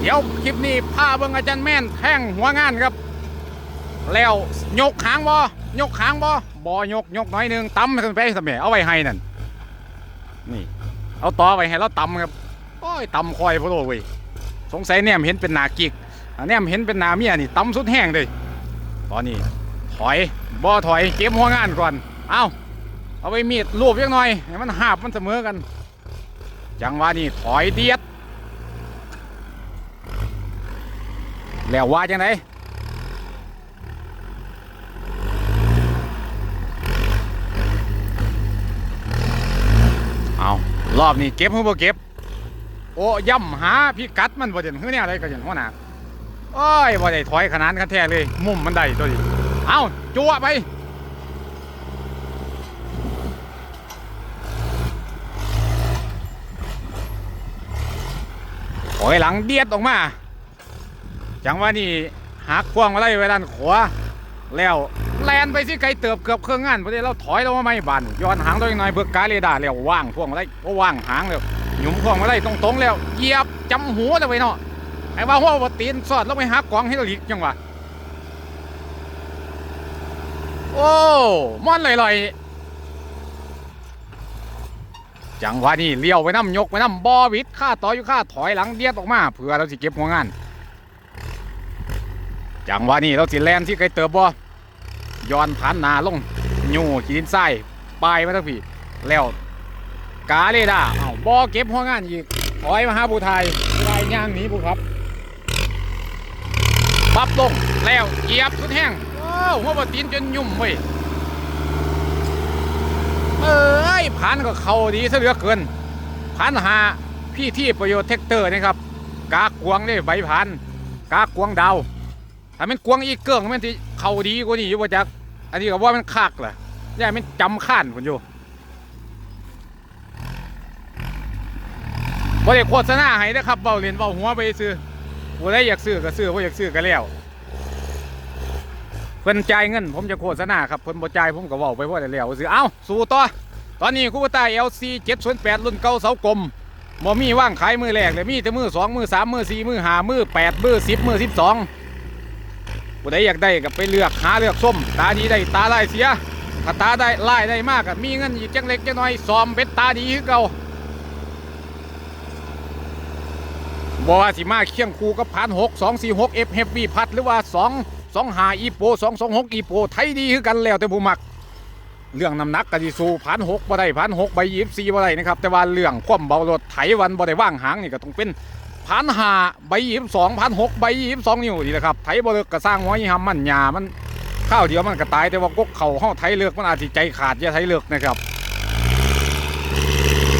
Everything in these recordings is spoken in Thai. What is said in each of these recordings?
เดี๋ยวคลิปนี้พาเบิ่งอาจารย์แม่นแท่งหัวงานครับ แล้วยกหางบ่ยกหางบ่บ่ยกยกน้อยหนึงตำขึ้นไปสมัยเอาไว้ให้นั่นนี่ เอาต่อไว้ให้เราตำครับโอ้ยตำคอยพะโลเว้ยสงสัยแนมเห็นเป็นนากิกอันแนมเห็นเป็นนาเมียนี่ตำสุดแห้งเลยตอนนี้ถอยบ่ถอยเก็บหัวงานก่อนเอาเอาไปมีดรูปยังหน่อยให้มันหาบมันเสมอกัน จังหวะนี้ถอยเดียด แล้วว่าจังไดเอารอบนี้เก็บหรือบ่เก็บ โอ้ย่ำหาพิกัดมันบ่เด่นคือเนี่ยอะไรก็เด่นหัวหน้าโอ้ยบ่ได้ถอยขนาดกันแท้เลย มุมมันได้ตัวนี้เอาจั่วไปถอยหลังเดียดออกมา จังว่านี่หักควงมาไล่ไว้ด้านขวาแล้วแลนไปสิไกลเติบเกือบเครื่องงานพอดีเราถอยลงมาไม่บานย้อนหางตัวเองหน่อยเพื่อกาเรดาร์แล้วว่างพวงมาไล่ก็ว่างหางแล้วหยุมพวงมาไล่ตรงๆแล้วเหยียบจำหัวจะไปเนาะไอ้ว่าหัวบตีนสอดแลงไปหักกวงให้เราหลีกจังวะโอ้มันลอยๆจังหวะนี้เลี้ยวไปน้ำยกไปน้ำบอวิดค่าต่ออยู่ค่าถอยหลังเดียดออกมาเพื่อเราสิเก็บหัวงาน จังหวะนี้เราสิแลนที่ไกลเติบบ่ย้อนผ่านนาลงยูขีดินทรายปลายมาทั้งพี่ แล้วกาเลยด่าเอาบ่เก็บหัวงานอีกถอยมาหาผู้ไทยผู้ไทยย่างหนีผู้ครับปับลงแล้วเหยียบสุดแห้งโอ้หัวบตีนจนยุ่มเว้ยเอ้ยผ่านก็เข้าดีซะเหลือเกินผ่านหาพี่ที่ประโยชน์เทคเตอร์นะครับ กากวงนี่ใบผ่าน กากวงดาว ถ้ามันกวางอีกเกืองมันที่เขาดีกว่านี้อยู่ว่าจัก อันนี้ก็ว่ามันคักแหละย่มันจำข้านผมอยู่บ่ได้โฆษณาให้นะครับเบาเรียนเบาหัวไปซื้อบ่ได้อยากซื้อก็ซื้อบ่อยากซื้อก็แล้วเพิ่นจ่ายเงิน ผมจะโฆษณาครับเพิ่นบ่จ่ายผมก็เว้าไปพอได้แล้วซื้อเอ้าสู้ต่อตอนนี้คูเปต้า LC 708รุ่นเก่าเสากลมบ่มีว่างขายมือแรกเลยมีแต่มือสองมือสามมือสี่มือห้ามือแปดมือสิบมือสิบสอง ผู้ใดอยากได้ก็ไปเลือกหาเลือกส้ม ตาดีได้ตาลายเสียถ้าตาได้ลายได้มากก็มีเงินอีกจังเล็กจังน้อยซ้อมเป็นตาดีคือเก่าบอว่าสิมาเคียงคูกับพันหกสองสี่หกเอฟเฮฟวีพัดหรือว่าสองสองหาอีโปสองสองหกอีโปไทยดีคือกันแล้วแต่ผู้มัก เรื่องน้ำหนักก็ดีสู้พันหกบ่ได้พันหกใบยีบซีบ่ได้นะครับ แต่ว่าเรื่องความเบารถไถวันบ่ได้ว่างหางนี่ก็ต้องเป็น พันหาใบยี่สิบสองพันหกใบยี่สิบสองนิ้วนี่แหละครับไถบ่เลิกก็สร้างหัวยี่ห้ำมันหยามันข้าวเดียวมันก็ตายแต่ว่ากกเข่าห้าไถเลือกมันอาจจะใจขาดอย่าไถเลือกนะครับ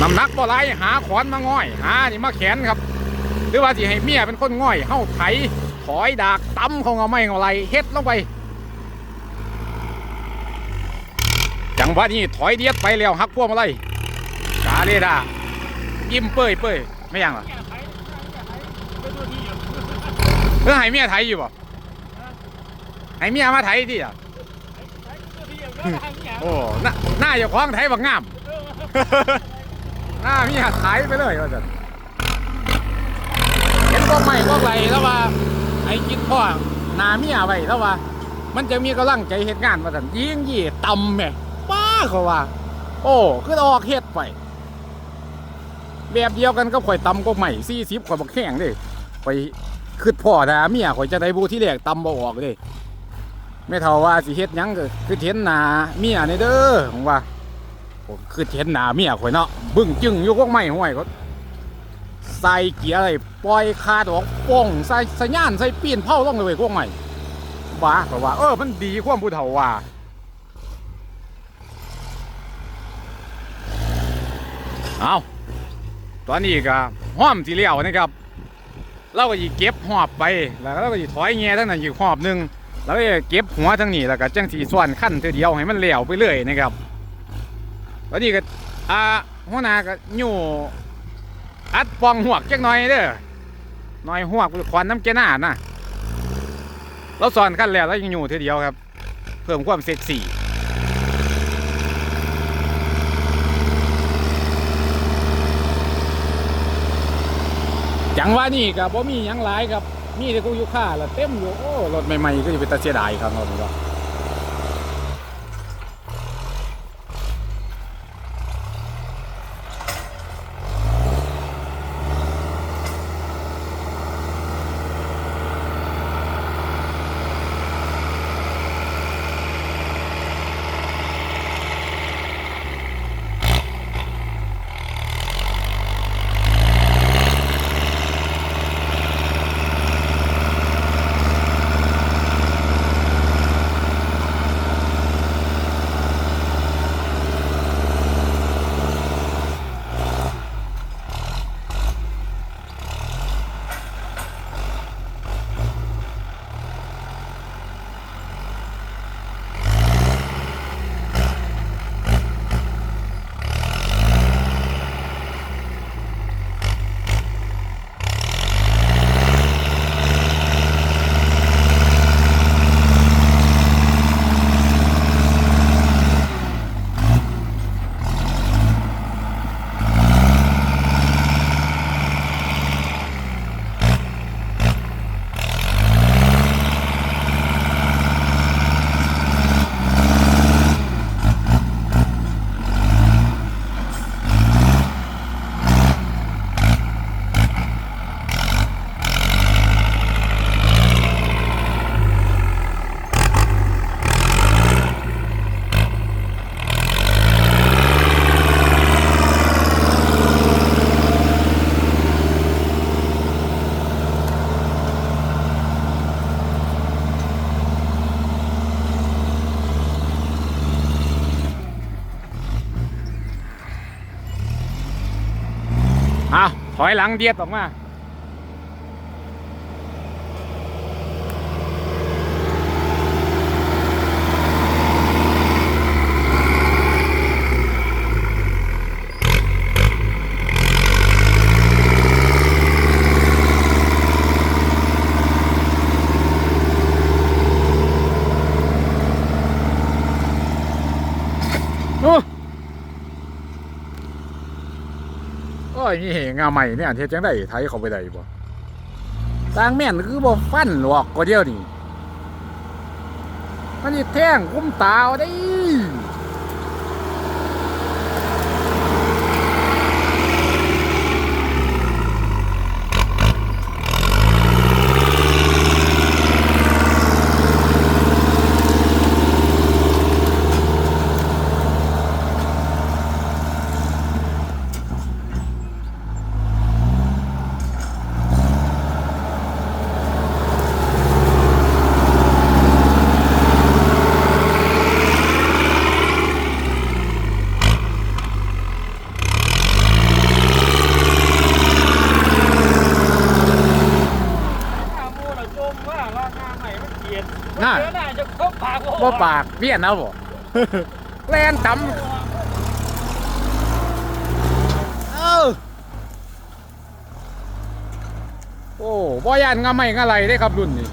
น้ำหนักบ่ไรหาขอนมาง่อยหานี่มาแขนครับ หรือว่าสิให้เมียเป็นคนง่อยเฮาไถถอยดากตำเขาเงาไม่เงาไรเฮ็ดลงไปจังหวะนี้ถอยเดียดไปแล้วหักพวงมาไล่กาเลดายิ้มเป้ยเป้ยไม่ยังหรอ เพื่อให้เมียไทยอยู่บ่ให้เมียมาไทยดิอะโอ้หน้าหน้าอย่าคล้องไทยบักงามหน้าเมียไทยไปเลยว่าจะเห็นกองใหม่กองไหลแล้วว่าไอ้กินพ่อหน้าเมียไว้แล้วว่า มันจะมีกำลังใจเฮ็ดงานว่าสันยิงยี่ต่ำแหม่ป้าเขาว่า โอ้คือออกเฮ็ดไปแบบเดียวกันก็ข่อยต่ำก็ใหม่สี่สิบข่อยบักแข้งเด้ไปคือพ่อนะเมียข่อยจะได้บูที่แรกตำบ่ออกเลยไม่เท่าว่าสิเฮ็ดหยังก็คือเห็นหน้าเมียนี่เด้อผมว่าผมคือเห็นหน้าเมียข่อยเนาะบึ้งจึงอยู่กกไม้ห้วยก็ใส่เกียร์อะไรปล่อยคาดออกป้องใส่สัญญาณใส่ปีนเผาลงเลยกกไม้บ้าเพราะว่าเออมันดีความผู้เฒ่าว่าเอาตอนนี้ก็ห้อมสิเหลียวนะครับ เราก็หยิเก็บหอบไป แล้วเราก็หยิถอยแง่ทั้งนั้นอีกหอบหนึ่งแล้วก็เก็บหัวทั้งนี้แล้วก็จังสีส่วนขั้นเธอเดียวให้มันเหลวไปเรื่อยนะครับตอนนี้ก็อ่าหัวหน้าก็อยู่อัดปองหวกจักหน่อยเด้อหน่อยหวกควันน้ำแกหน้านะเราสอนขั้นแล้วแล้วยังอยู่เธอเดียวครับ เพิ่มความเซ็กซี่ จังว่านี่กับบ่มียังหลายครับ มีแต่กูอยู่ค่าละเต็มอยู่โอ้รถใหม่ๆก็จะเป็นตาเสียดายครับราดูว่ อาถอยหลังเดียดออกมา อยนี่งาใหม่เนี่ยเทจังได้ไทยเขาไปได้บ่ต่างแม่นคือบ่ฟันหรอกก็เดียวนี่มันนี่แท่งคุ้มตาเอาได้ ข้ามูน่ะจมว่าราคาใหม่มั นเกลียดน่าเดี๋ยวน่าจะเข้าปากบ่ปากเบี้ยนเอาบ่แลนตำเออโอ้บ่ยานงาใหม่งาไหลได้ครับรุ่นนี้